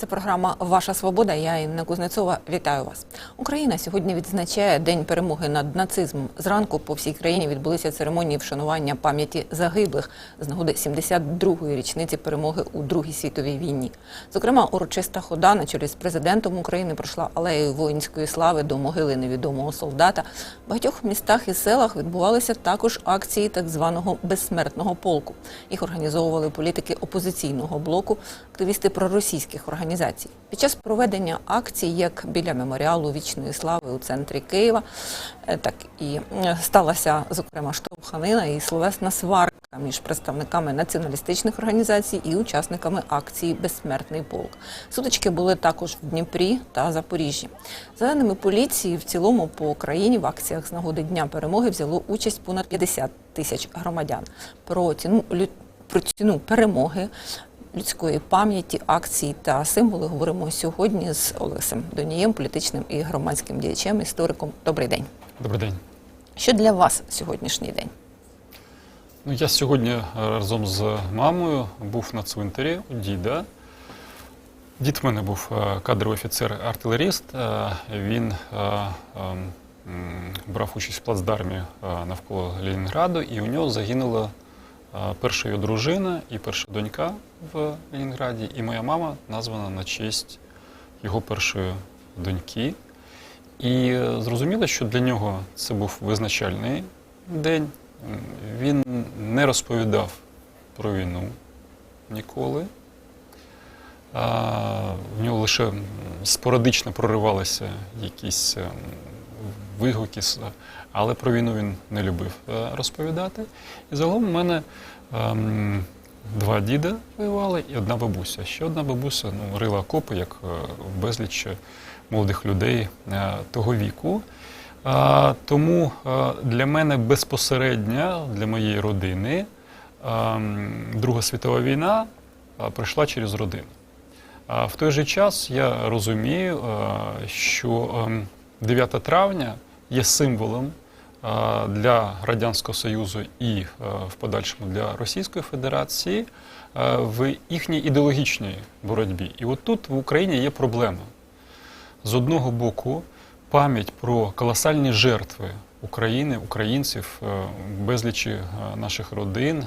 Це програма Ваша Свобода. Я Інна Кузнецова. Вітаю вас. Україна сьогодні відзначає День перемоги над нацизмом. Зранку по всій країні відбулися церемонії вшанування пам'яті загиблих з нагоди 72-ї річниці перемоги у Другій світовій війні. Зокрема, урочиста хода на чолі з президентом України пройшла алеєю воїнської слави до могили невідомого солдата. В багатьох містах і селах відбувалися також акції так званого безсмертного полку. Їх організовували політики опозиційного блоку, активісти проросійських організацій. Під час проведення акцій, як біля меморіалу вічної слави у центрі Києва, е, так і е, сталася зокрема штовханина і словесна сварка між представниками націоналістичних організацій і учасниками акції Безсмертний полк. Сутички були також в Дніпрі та Запоріжжі. За даними поліції, в цілому по Україні в акціях з нагоди Дня перемоги взяло участь понад 50 тисяч громадян. Про ціну про ціну перемоги. Людської пам'яті, акцій та символи говоримо сьогодні з Олесем Донієм, політичним і громадським діячем, істориком. Добрий день. Добрий день. Що для вас сьогоднішній день? Ну, я сьогодні е, разом з мамою був на цвинтарі у діда. Дід в мене був е, кадровий офіцер-артилеріст. Е, Він е, е, м, брав участь в плацдармі навколо Ленінграду, і у нього загинула е, перша його дружина і перша донька в Ленінграді. І моя мама названа на честь його першої доньки. І е, зрозуміло, що для нього це був визначальний день. Він не розповідав про війну ніколи. В нього лише спорадично проривалися якісь ем, вигуки, але про війну він не любив е, розповідати. І загалом у мене ем, два діда воювали і одна бабуся. Ще одна бабуся ну, рила окопи, як е, безліч молодих людей е, того віку. А, Тому для мене безпосередньо, для моєї родини, ем, Друга світова війна пройшла через родину. А в той же час я розумію, що ем, 9 травня є символом е, для Радянського Союзу і е, в подальшому для Російської Федерації е, в їхній ідеологічній боротьбі. І от тут в Україні є проблема. З одного боку, пам'ять про колосальні жертви України, українців, безлічі наших родин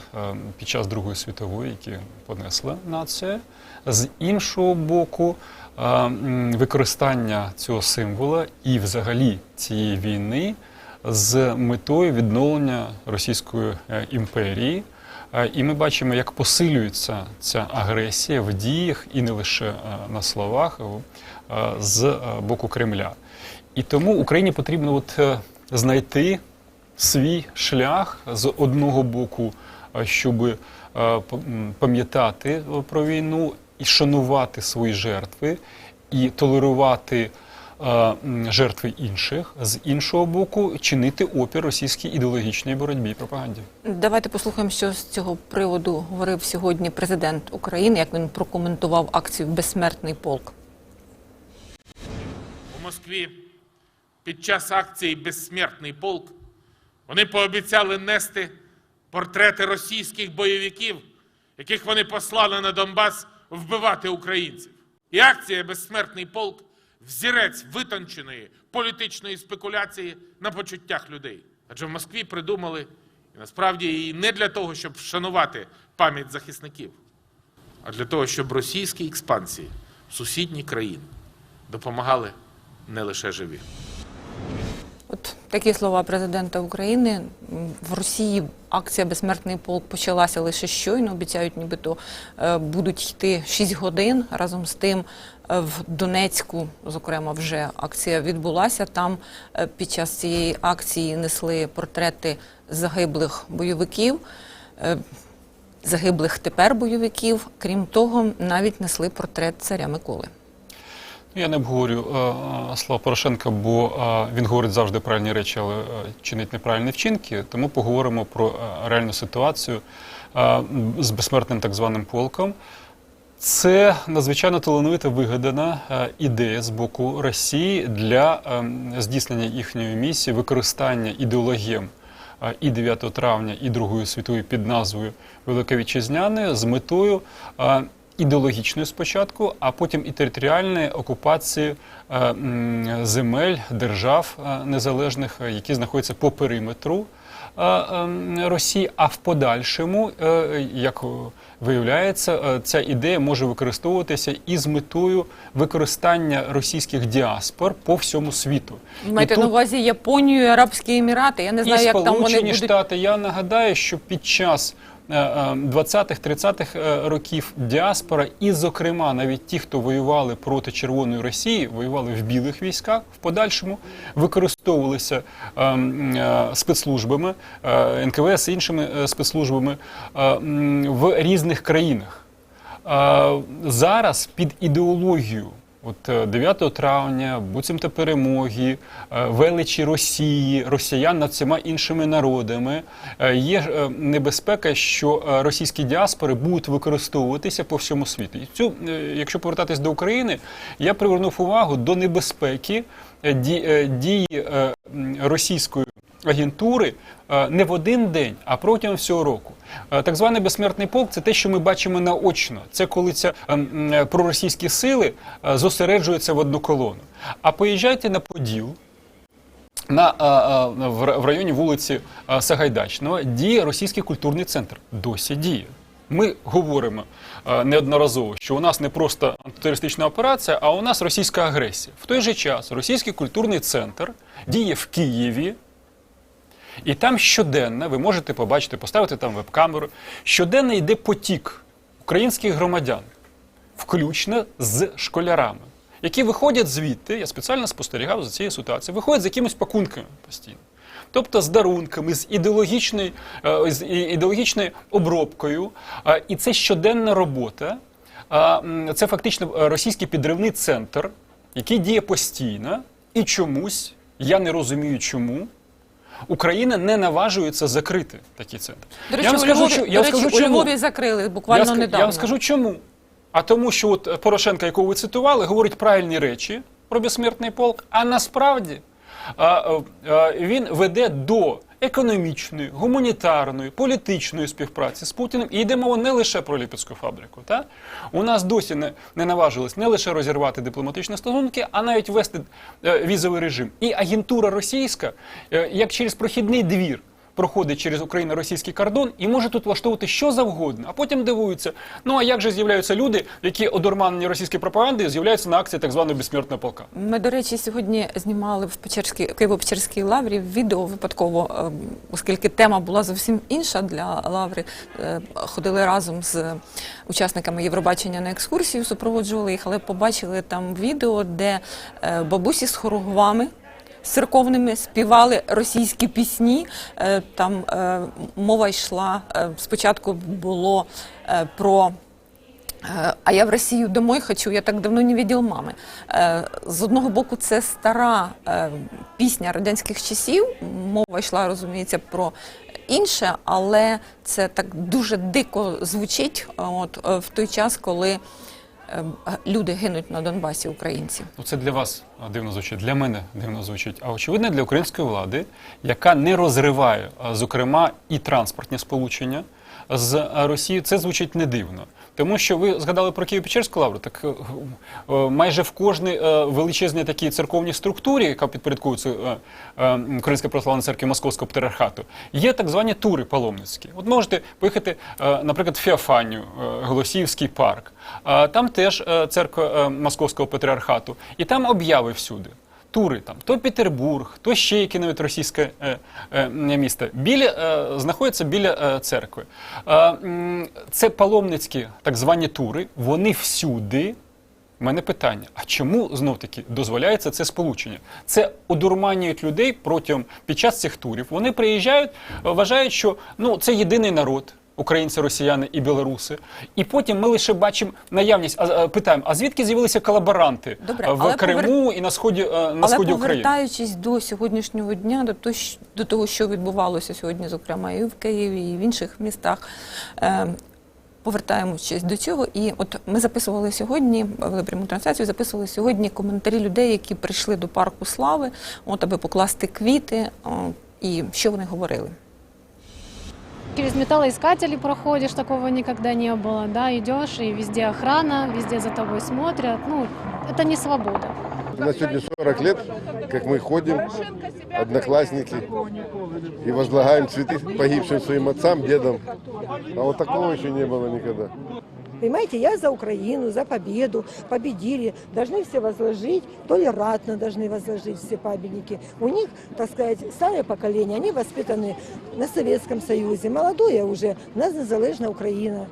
під час Другої світової, які понесла нація. З іншого боку, використання цього символа і взагалі цієї війни з метою відновлення Російської е, імперії. І ми бачимо, як посилюється ця агресія в діях і не лише е, на словах з е, боку Кремля. І тому Україні потрібно от знайти свій шлях з одного боку, щоб пам'ятати про війну і шанувати свої жертви, і толерувати е, жертви інших, з іншого боку, чинити опір російській ідеологічній боротьбі і пропаганді. Давайте послухаємо, що з цього приводу говорив сьогодні президент України, як він прокоментував акцію Безсмертний полк. у Москві під час акції Безсмертний полк вони пообіцяли нести портрети російських бойовиків, яких вони послали на Донбас вбивати українців. І акція Безсмертний полк взірець витонченої політичної спекуляції на почуттях людей. Адже в Москві придумали і насправді її не для того, щоб вшанувати пам'ять захисників, а для того, щоб російській експансії в сусідні країни допомагали не лише живі. От такі слова президента України. В Росії акція Безсмертний полк почалася лише щойно. Обіцяють, нібито е, будуть йти 6 годин. Разом з тим е, в Донецьку, зокрема, вже акція відбулася. Там е, під час цієї акції несли портрети загиблих бойовиків. Загиблих тепер бойовиків, крім того, навіть несли портрет царя Миколи. Я не обговорю е, е, слова Порошенка, бо е, він говорить завжди правильні речі, але чинить неправильні вчинки. Тому поговоримо про реальну ситуацію з безсмертним так званим полком. Це надзвичайно талановита вигадана ідея з боку Росії для здійснення їхньої місії, використання ідеологіям е, і 9 травня, і Другої світової під назвою Велика Вітчизняної з метою ідеологічної спочатку, а потім і територіальної окупації е, земель держав е, незалежних, е, які знаходяться по периметру Росії. А в подальшому, як виявляється, ця ідея може використовуватися і з метою використання російських діаспор по всьому світу. Маєте на увазі Японію, Арабські Емірати. Я не знаю, і як там вони Сполучені будуть. Штати. Я нагадаю, що під час 20-30-х е, років діаспора, і, зокрема, навіть ті, хто воювали проти Червоної Росії, воювали в білих військах, в подальшому використовувалися е, е, спецслужбами, е, НКВС іншими е, спецслужбами е, в різних країнах. Е, Зараз під ідеологію. От е, 9 травня, буцімто перемоги, е, величі Росії, росіян над всіма іншими народами. е, Є е, небезпека, що е, російські діаспори будуть використовуватися по всьому світу. І цю, е, якщо повертатись до України, я привернув увагу до небезпеки е, ді- е, дії е, російської агентури е, не в один день, а протягом всього року. Е, Так званий безсмертний полк це те, що ми бачимо наочно. Це коли ця ем, проросійські сили е, зосереджуються в одну колону. А поїжджайте на Поділ. На, а, а, в районі вулиці а, Сагайдачного діє російський культурний центр. Досі діє. Ми говоримо е, неодноразово, що у нас не просто антитерористична операція, а у нас російська агресія. В той же час російський культурний центр діє в Києві, і там щоденно, ви можете побачити, поставити там веб-камеру, щоденно йде потік українських громадян, включно з школярами, які виходять звідти, я спеціально спостерігав за цією ситуацією, виходять з якимись пакунками постійно. Тобто з дарунками, з ідеологічною, е, з ідеологічною обробкою. І це щоденна робота. Це фактично е, російський підривний центр, який діє постійно, і чомусь, я не розумію чому, Україна не наважується закрити такі центр. До речі, я вам у скажу, Львові, я вам речі, скажу, у чому. Львові закрили буквально я, недавно. Я вам скажу чому. А тому, що от Порошенка, якого ви цитували, говорить правильні речі про безсмертний полк, а насправді а, а, він веде до економічної, гуманітарної, політичної співпраці з Путіним. І йде мова не лише про Ліпецьку фабрику. Та? У нас досі не, не наважились не лише розірвати дипломатичні стосунки, а навіть ввести е, візовий режим. І агентура російська, е, як через прохідний двір, проходить через Україно-російський кордон і може тут влаштовувати що завгодно, а потім дивуються. Ну а як же з'являються люди, які одурманені російською пропагандою, з'являються на акції так званого безсмертного полка? Ми, до речі, сьогодні знімали в Печерській Києво-Печерській лаврі відео випадково, е, оскільки тема була зовсім інша для лаври. Е, Ходили разом з учасниками Євробачення на екскурсію, супроводжували їх, але побачили там відео, де е, бабусі з хоругвами. Церковними співали російські пісні. Е, Там е, мова йшла е, спочатку було про А я в Росію домой хочу, я так давно не видел мами. З одного боку, це стара пісня радянських часів. Мова йшла, розуміється, про інше, але це так дуже дико звучить от, в той час, коли люди гинуть на Донбасі, українці. Ну, це для вас дивно звучить, для мене дивно звучить. А очевидно для української влади, яка не розриває, зокрема, і транспортні сполучення з а, Росією, це звучить не дивно. Тому що ви згадали про Києво-Печерську лавру, так е, е, майже в кожній е, величезній такій церковній структурі, яка підпорядкується Української православної церкви Московського патріархату, є так звані тури паломницькі. От можете поїхати, наприклад, в Феофанію, Голосіївський парк. Там теж церква Московського патріархату, і там обяви всюди. Тури там то Петербург, то ще яке навіть російське е, е, місто. Біля е, знаходяться біля е, церкви. Е, це паломницькі так звані тури. Вони всюди. У мене питання: а чому знов таки дозволяється це сполучення? Це одурманюють людей протягом під час цих турів. Вони приїжджають, е, вважають, що ну це єдиний народ. Українці, росіяни і білоруси, і потім ми лише бачимо наявність. А, а, питаємо: а звідки з'явилися колаборанти Добре, е, в Криму і на сході е, на Але сході України? повертаючись до сьогоднішнього дня, до того, що- до того, що відбувалося сьогодні, зокрема і в Києві, і в інших містах. Е, Повертаємося до цього, і от ми записували сьогодні пряму трансляцію. Записували сьогодні коментарі людей, які прийшли до парку слави, от аби покласти квіти. І що вони говорили? Через металлоискатели проходишь, такого никогда не было, да, идешь, и везде охрана, везде за тобой смотрят, ну, это не свобода. У нас сегодня 40 лет, как мы ходим, одноклассники, и возлагаем цветы погибшим своим отцам, дедам. А вот такого еще не было никогда. Понимаете, я за Украину, за победу, победили. Должны все возложить, толерантно должны возложить все памятники. У них, так сказать, старое поколение, они воспитаны на Советском Союзе. Молодое уже, у нас незалежна Украина.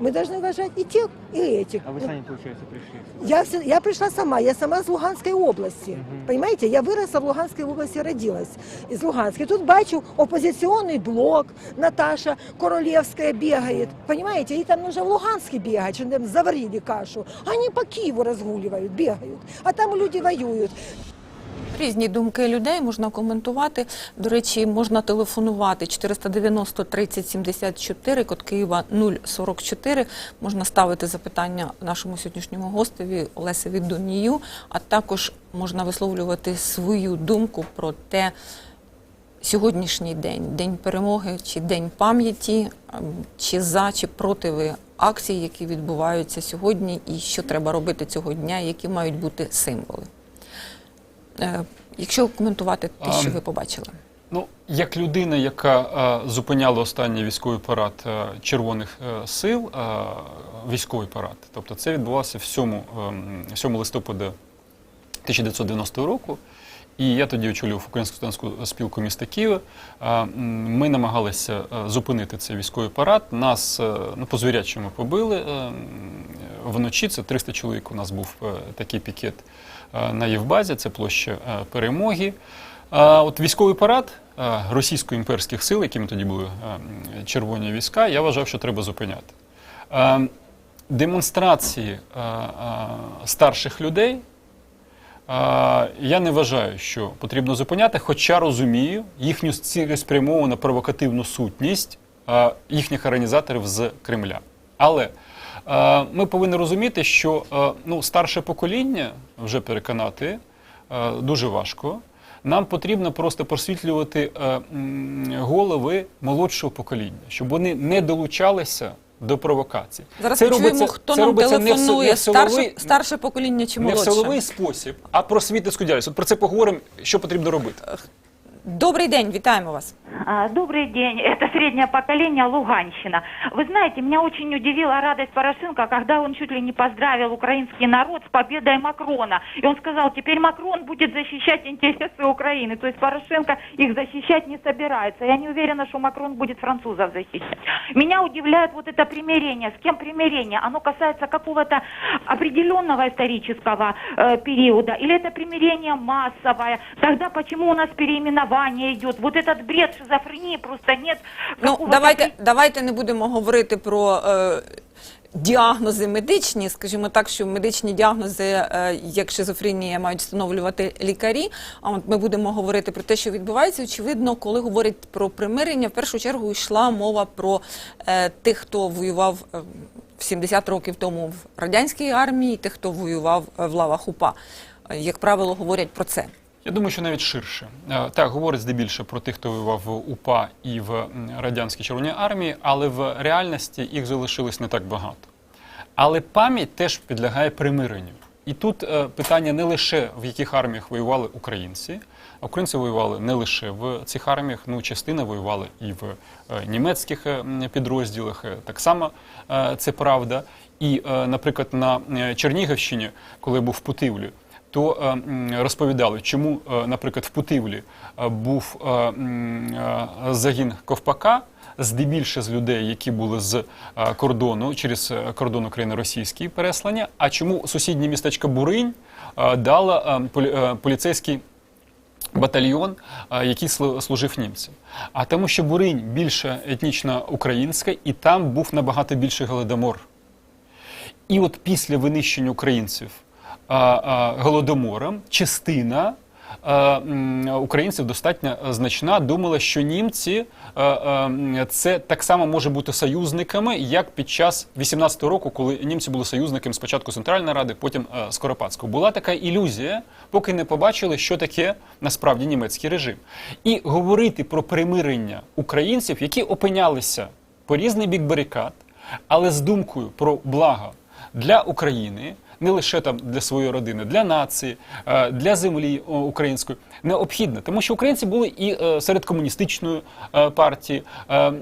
Мы должны уважать и тех, и этих. А вы сами, получается, пришли? Я, все- я пришла сама, я сама с Луганской области. Понимаете, я выросла в Луганской области, родилась из Луганской. Тут бачу оппозиционный блок, Наташа Королевская бегает. Понимаете, и там нужно в Луганске бегать, что там заварили кашу. Они по Киеву разгуливают, бегают. А там люди воюют. Різні думки людей можна коментувати. До речі, можна телефонувати 490 30 74, код Києва 044. Можна ставити запитання нашому сьогоднішньому гостеві Олесеві Донію, а також можна висловлювати свою думку про те, сьогоднішній день, день перемоги чи день пам'яті, ем, чи за, чи проти ви акцій, які відбуваються сьогодні, і що треба робити цього дня, які мають бути символи. Е, Якщо коментувати те, що ви побачили. Ну, як людина, яка е, зупиняла останній військовий парад е, Червоних сил, військовий парад, тобто це відбувався в 7, ем, 7 листопада 1990 року. І я тоді очолював Українську студентську спілку міста Києва. Ми намагалися зупинити цей військовий парад. Нас ну, по звірячому побили е, вночі. Це 300 чоловік. У нас був такий пікет на Євбазі, це площа е, перемоги. От військовий парад е, російсько-імперських сил, якими тоді були е, червоні війська, я вважав, що треба зупиняти. Е, Демонстрації е, е, старших людей е, я не вважаю, що потрібно зупиняти, хоча розумію їхню цілеспрямовану провокативну сутність е, їхніх організаторів з Кремля. Але е, ми повинні розуміти, що е, ну, старше покоління вже переконати е, дуже важко. Нам потрібно просто просвітлювати е, голови молодшого покоління, щоб вони не долучалися до провокацій. Зараз Це робиться- хто це нам робиться телефонує, не в силовий- старше, старше покоління чи не в силовий спосіб, а про світницьку діяльність. От про це поговоримо, що потрібно робити. Добрий день, вітаємо вас. А, Добрый день, это среднее поколение Луганщина. Вы знаете, меня очень удивила радость Порошенко, когда он чуть ли не поздравил украинский народ с победой Макрона. И он сказал, теперь Макрон будет защищать интересы Украины. То есть Порошенко их защищать не собирается. Я не уверена, что Макрон будет французов защищать. Меня удивляет вот это примирение. С кем примирение? Оно касается какого-то определенного исторического э, периода? Или это примирение массовое? Тогда почему у нас переименование идет? Вот этот бред шизофрении просто нет. Ну, давайте, давайте не будемо говорити про е, діагнози медичні, скажімо так, що медичні діагнози, е, як шизофренія, мають встановлювати лікарі. А от ми будемо говорити про те, що відбувається. Очевидно, коли говорять про примирення, в першу чергу йшла мова про е, тих, хто воював. е, в 70 років тому в радянській армії, тих, хто воював е, в лавах УПА. Е, Як правило, говорять про це. Я думаю, що навіть ширше. Е, Так, говорить здебільшого про тих, хто воював в УПА і в радянській Червоній армії, але в реальності їх залишилось не так багато. Але пам'ять теж підлягає примиренню. І тут е, питання не лише в яких арміях воювали українці, українці воювали не лише в цих арміях, ну частина воювали і в е, німецьких підрозділах. Так само це правда. І, наприклад, на Чернігівщині, коли я був в Путивлі, то е, розповідали, чому, е, наприклад, в Путивлі е, був загін Ковпака, здебільше з людей, які були з кордону через кордон України російський переслання. А чому сусіднє містечко Буринь е, поліцейський батальйон, який служив німцям? А тому, що Буринь більше етнічно українська, і там був набагато більший голодомор. І от після винищення українців голодомором частина українців достатньо е, значна. Думала, що німці е, е, це так само може бути союзниками, як під час 18-го року, коли німці були союзниками спочатку Центральної Ради, потім Скоропадського. Була така ілюзія, поки не побачили, що таке насправді німецький режим. І говорити про примирення українців, які опинялися по різний бік барикад, але з думкою про благо для України, не лише там для своєї родини, для нації, е, для землі української необхідно, тому що українці були і е, серед комуністичної е, партії, е,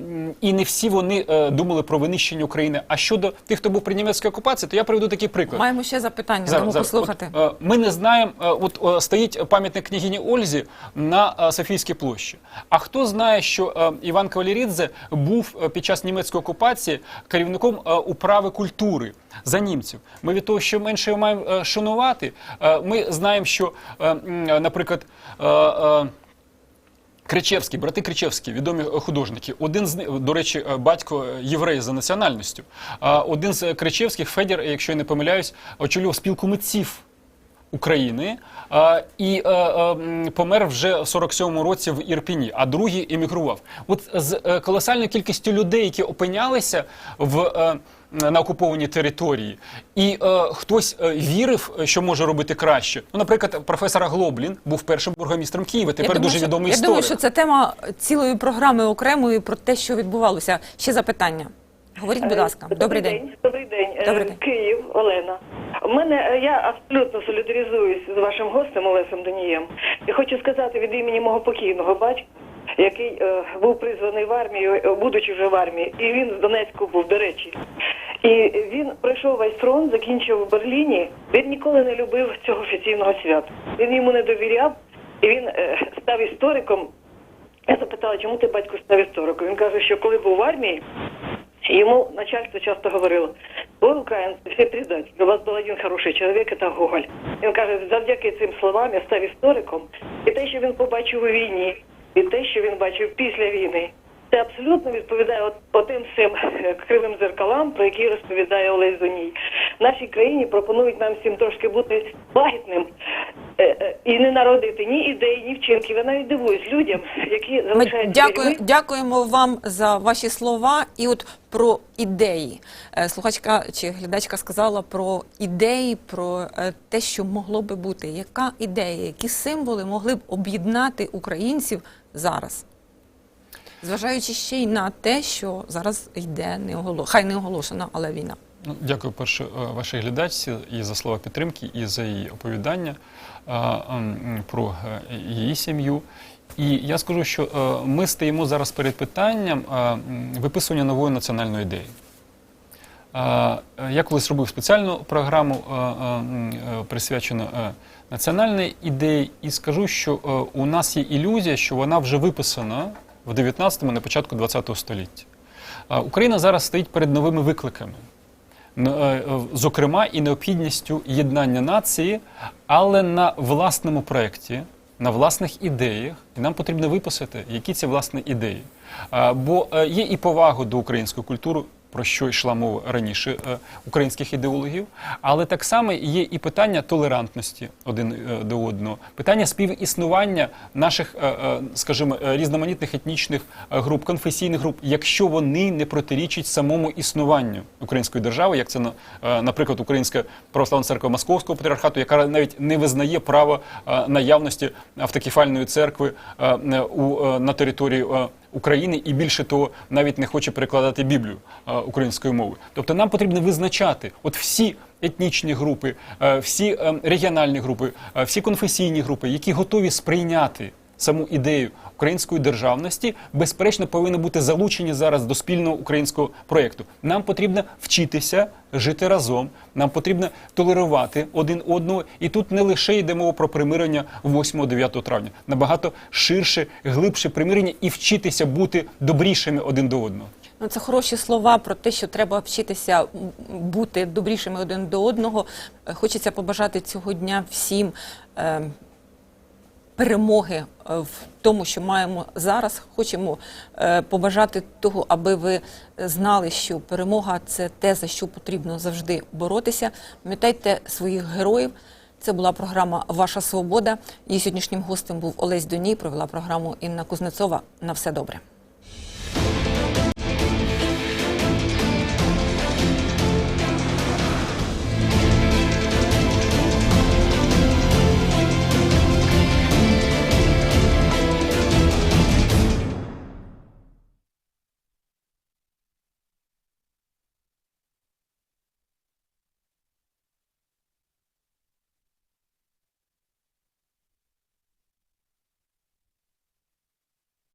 і не всі вони е, думали про винищення України. А щодо тих, хто був при німецькій окупації, то я приведу такий приклад. Маємо ще запитання, Зараз, зараз. послухати. От, е, ми не знаємо, е, от е, стоїть пам'ятник княгині Ользі на е, Софійській площі. А хто знає, що е, Іван Кавалерідзе був е, під час німецької окупації керівником е, управи культури за німців? Ми від того, що менше маємо е, шанувати, е, ми знаємо, що, е, наприклад, Кричевський, брати Кричевські, відомі художники. Один з них, до речі, батько єврей за національністю. Один з Кричевських, Федір, якщо я не помиляюсь, очолював спілку митців. України і помер вже в 47-му році в Ірпіні, а другий емігрував. От з колосальною кількістю людей, які опинялися в на окупованій території, і е, хтось е, вірив, що може робити краще. Ну, наприклад, професор Глоблін був першим бургомістром Києва. Тепер думаю, дуже що- відомий Я історик. думаю, що це тема цілої програми окремої про те, що відбувалося. Ще запитання. Говоріть, будь ласка. Добрий день. Добрий день. Е, Добрий день. Київ, Олена. У мене е, я абсолютно солідаризуюсь з вашим гостем Олесем Донієм. І хочу сказати від імені мого покійного батька, який е, був призваний в армію, е, будучи вже в армії, і він з Донецьку був, до речі. І він пройшов весь фронт, закінчив в Берліні. Він ніколи не любив цього офіційного свята. Він йому не довіряв, і він е, став істориком. Я запитала, чому ти батько став істориком? Він каже, що коли був в армії, Ему начальство часто говорило, ви українці всі предателі, у вас був один хороший чоловік, це Гоголь. Він каже, завдяки цим словам я став істориком, і те, що він побачив у війні, і те, що він бачив після війни, це абсолютно відповідає от, отим цим е, кривим зеркалам, про які розповідає Олесь Зоній. В нашій країні пропонують нам всім трошки бути лагідним е, е, і не народити ні ідей, ні вчинків. Я навіть дивуюсь людям, які Ми залишаються дякую, людьми. дякуємо вам за ваші слова. І от про ідеї. Слухачка чи глядачка сказала про ідеї, про те, що могло би бути. Яка ідея, які символи могли б об'єднати українців зараз? Зважаючи ще й на те, що зараз йде не оголо... хай не оголошена, але війна. Ну, дякую перше е, вашій глядачці і за слова підтримки, і за її оповідання е, м, про е, її сім'ю. І я скажу, що е, ми стоїмо зараз перед питанням м, виписування нової національної ідеї. Е, Я колись робив спеціальну програму, е, е, присвячену національній ідеї, і скажу, що е, у нас є ілюзія, що вона вже виписана в 19-му, на початку 20-го століття. Україна зараз стоїть перед новими викликами. Е, Зокрема, і необхідністю єднання нації, але на власному проєкті, на власних ідеях, і нам потрібно виписати, які ці власні ідеї. Бо е, є і повага до української культури, про що йшла мова раніше е, українських ідеологів, але так само є і питання толерантності один е, до одного, питання співіснування наших, е, скажімо, різноманітних етнічних груп, конфесійних груп, якщо вони не протирічать самому існуванню української держави, як це на- наприклад, Українська православна церква Московського патріархату, яка навіть не визнає право наявності автокефальної церкви на території України і більше того, навіть не хоче перекладати Біблію е, українською мовою. Тобто нам потрібно визначати от всі етнічні групи, е, всі е, регіональні групи, е, всі конфесійні групи, які готові сприйняти саму ідею української державності, безперечно, повинні бути залучені зараз до спільного українського проєкту. Нам потрібно вчитися жити разом, нам потрібно толерувати один одного. І тут не лише йде мова про примирення 8-9 травня, набагато ширше, глибше примирення і вчитися бути добрішими один до одного. Ну, це хороші слова про те, що треба вчитися бути добрішими один до одного. Хочеться побажати цього дня всім е, перемоги е, в тому, що маємо зараз. Хочемо е, побажати того, аби ви знали, що перемога це те, за що потрібно завжди боротися. Пам'ятайте своїх героїв. Це була програма Ваша свобода. Її сьогоднішнім гостем був Олесь Доній. Провела програму Інна Кузнецова. На все добре.